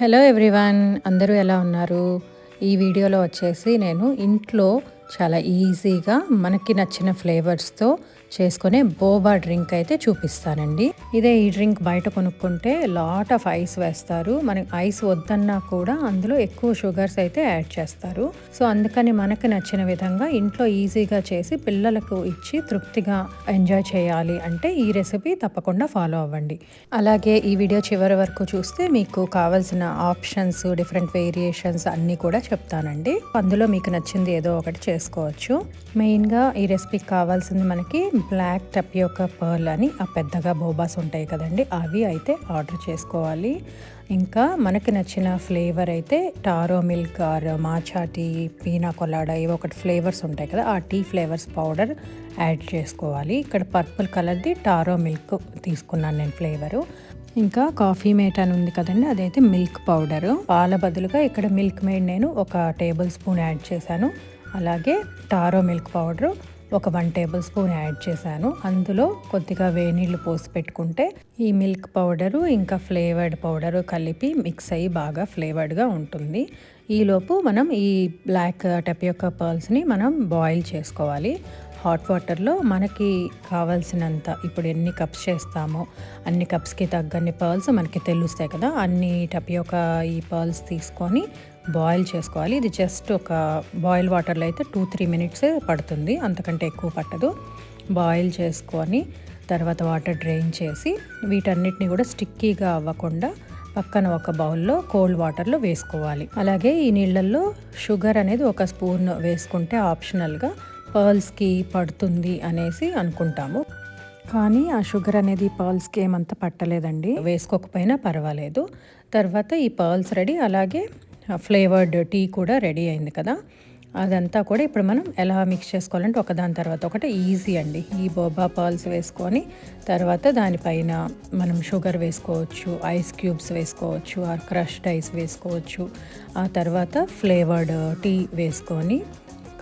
Hello everyone అందరూ ఎలా ఉన్నారు? ఈ వీడియోలో వచ్చేసి నేను ఇంట్లో చాలా ఈజీగా మనకి నచ్చిన ఫ్లేవర్స్తో చేసుకునే బోబా డ్రింక్ అయితే చూపిస్తానండి. ఇదే ఈ డ్రింక్ బయట కొనుక్కుంటే లాట్ ఆఫ్ ఐస్ వేస్తారు. మనకి ఐస్ వద్దన్నా కూడా అందులో ఎక్కువ షుగర్స్ అయితే యాడ్ చేస్తారు. సో అందుకని మనకి నచ్చిన విధంగా ఇంట్లో ఈజీగా చేసి పిల్లలకు ఇచ్చి తృప్తిగా ఎంజాయ్ చేయాలి అంటే ఈ రెసిపీ తప్పకుండా ఫాలో అవ్వండి. అలాగే ఈ వీడియో చివరి వరకు చూస్తే మీకు కావాల్సిన ఆప్షన్స్ డిఫరెంట్ వేరియేషన్స్ అన్నీ కూడా చెప్తానండి. అందులో మీకు నచ్చింది ఏదో ఒకటి చేసుకోవచ్చు. మెయిన్గా ఈ రెసిపీకి కావాల్సింది మనకి బ్లాక్ టపియోకా పర్ల్ అని ఆ పెద్దగా బోబాస్ ఉంటాయి కదండి అవి అయితే ఆర్డర్ చేసుకోవాలి. ఇంకా మనకి నచ్చిన ఫ్లేవర్ అయితే taro milk or matcha tea pina colada ఇవి ఒకటి ఫ్లేవర్స్ ఉంటాయి కదా ఆ టీ ఫ్లేవర్స్ పౌడర్ యాడ్ చేసుకోవాలి. ఇక్కడ పర్పుల్ కలర్ది టారో మిల్క్ తీసుకున్నాను నేను ఫ్లేవరు. ఇంకా కాఫీ మేట్ అని ఉంది కదండి అదైతే మిల్క్ పౌడరు. పాల బదులుగా ఇక్కడ మిల్క్ మేడ్ నేను ఒక టేబుల్ స్పూన్ యాడ్ చేశాను. అలాగే టారో మిల్క్ పౌడరు ఒక వన్ టేబుల్ స్పూన్ యాడ్ చేశాను. అందులో కొద్దిగా వేనీళ్ళు పోసి పెట్టుకుంటే ఈ మిల్క్ పౌడరు ఇంకా ఫ్లేవర్డ్ పౌడరు కలిపి మిక్స్ అయ్యి బాగా ఫ్లేవర్డ్గా ఉంటుంది. ఈలోపు మనం ఈ బ్లాక్ టెపియోకా పర్ల్స్ని మనం బాయిల్ చేసుకోవాలి. హాట్ వాటర్లో మనకి కావాల్సినంత ఇప్పుడు ఎన్ని కప్స్ చేస్తామో అన్ని కప్స్కి తగ్గన్ని పర్ల్స్ మనకి తెలుస్తాయి కదా అన్ని టపియోకా ఈ పర్ల్స్ తీసుకొని బాయిల్ చేసుకోవాలి. ఇది జస్ట్ ఒక బాయిల్ వాటర్లో అయితే టూ త్రీ మినిట్స్ పడుతుంది అంతకంటే ఎక్కువ పట్టదు. బాయిల్ చేసుకొని తర్వాత వాటర్ డ్రైన్ చేసి వీటన్నిటిని కూడా స్టిక్కీగా అవ్వకుండా పక్కన ఒక బౌల్లో కోల్డ్ వాటర్లో వేసుకోవాలి. అలాగే ఈ నీళ్ళల్లో షుగర్ అనేది ఒక స్పూన్ వేసుకుంటే ఆప్షనల్గా పర్ల్స్కి పడుతుంది అనేసి అనుకుంటాము. కానీ ఆ షుగర్ అనేది పర్ల్స్కి ఏమంత పట్టలేదండి. వేసుకోకపోయినా పర్వాలేదు. తర్వాత ఈ పర్ల్స్ రెడీ అలాగే ఫ్లేవర్డ్ టీ కూడా రెడీ అయింది కదా. అదంతా కూడా ఇప్పుడు మనం ఎలా మిక్స్ చేసుకోవాలంటే ఒకదాని తర్వాత ఒకటి ఈజీ అండి. ఈ బోబా పర్ల్స్ వేసుకొని తర్వాత దానిపైన మనం షుగర్ వేసుకోవచ్చు ఐస్ క్యూబ్స్ వేసుకోవచ్చు ఆర్ క్రష్డ్ ఐస్ వేసుకోవచ్చు. ఆ తర్వాత ఫ్లేవర్డ్ టీ వేసుకొని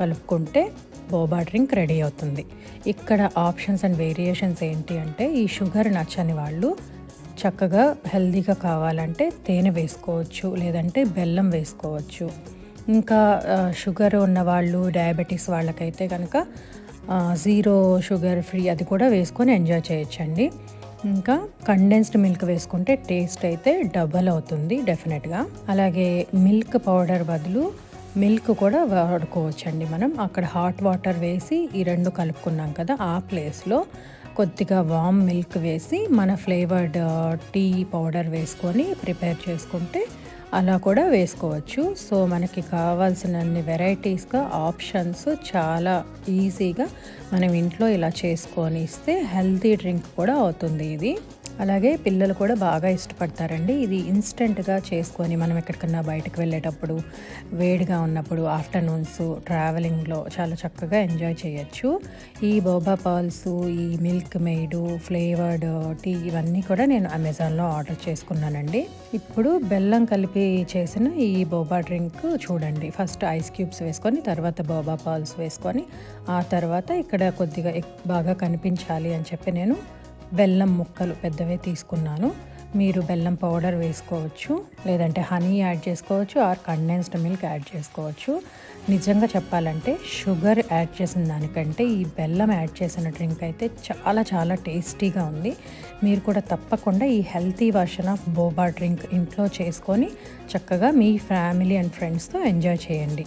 కలుపుకుంటే బోబా డ్రింక్ రెడీ అవుతుంది. ఇక్కడ ఆప్షన్స్ అండ్ వేరియేషన్స్ ఏంటి అంటే ఈ షుగర్ నచ్చని వాళ్ళు చక్కగా హెల్దీగా కావాలంటే తేనె వేసుకోవచ్చు లేదంటే బెల్లం వేసుకోవచ్చు. ఇంకా షుగర్ ఉన్న వాళ్ళు డయాబెటీస్ వాళ్ళకైతే కనుక జీరో షుగర్ ఫ్రీ అది కూడా వేసుకొని ఎంజాయ్ చేయొచ్చండి. ఇంకా కండెన్స్డ్ మిల్క్ వేసుకుంటే టేస్ట్ అయితే డబల్ అవుతుంది డెఫినెట్గా అలాగే మిల్క్ పౌడర్ బదులు మిల్క్ కూడా వాడుకోవచ్చండి మనం. అక్కడ హాట్ వాటర్ వేసి ఈ రెండు కలుపుకున్నాం కదా ఆ ప్లేస్లో కొద్దిగా వామ్ మిల్క్ వేసి మన ఫ్లేవర్డ్ టీ పౌడర్ వేసుకొని ప్రిపేర్ చేసుకుంటే అలా కూడా వేసుకోవచ్చు. సో మనకి కావాల్సినన్ని వెరైటీస్గా ఆప్షన్స్ చాలా ఈజీగా మనం ఇంట్లో ఇలా చేసుకొని ఇస్తే హెల్తీ డ్రింక్ కూడా అవుతుంది ఇది. అలాగే పిల్లలు కూడా బాగా ఇష్టపడతారండి. ఇది ఇన్స్టెంట్గా చేసుకొని మనం ఎక్కడికన్నా బయటకు వెళ్ళేటప్పుడు వేడిగా ఉన్నప్పుడు ఆఫ్టర్నూన్స్ ట్రావెలింగ్లో చాలా చక్కగా ఎంజాయ్ చేయొచ్చు. ఈ బోబా పాల్స్ ఈ మిల్క్ మెయిడ్ ఫ్లేవర్డ్ టీ ఇవన్నీ కూడా నేను అమెజాన్లో ఆర్డర్ చేసుకున్నానండి. ఇప్పుడు బెల్లం కలిపి చేసిన ఈ బోబా డ్రింక్ చూడండి. ఫస్ట్ ఐస్ క్యూబ్స్ వేసుకొని తర్వాత బోబా పాల్స్ వేసుకొని ఆ తర్వాత ఇక్కడ కొద్దిగా బాగా కనిపించాలి అని చెప్పి నేను బెల్లం ముక్కలు పెద్దవే తీసుకున్నాను. మీరు బెల్లం పౌడర్ వేసుకోవచ్చు లేదంటే హనీ యాడ్ చేసుకోవచ్చు ఆర్ కండెన్స్డ్ మిల్క్ యాడ్ చేసుకోవచ్చు. నిజంగా చెప్పాలంటే షుగర్ యాడ్ చేసిన దానికంటే ఈ బెల్లం యాడ్ చేసిన డ్రింక్ అయితే చాలా చాలా టేస్టీగా ఉంది. మీరు కూడా తప్పకుండా ఈ healthy version of boba drink ఇంట్లో చేసుకొని చక్కగా మీ ఫ్యామిలీ అండ్ ఫ్రెండ్స్తో ఎంజాయ్ చేయండి.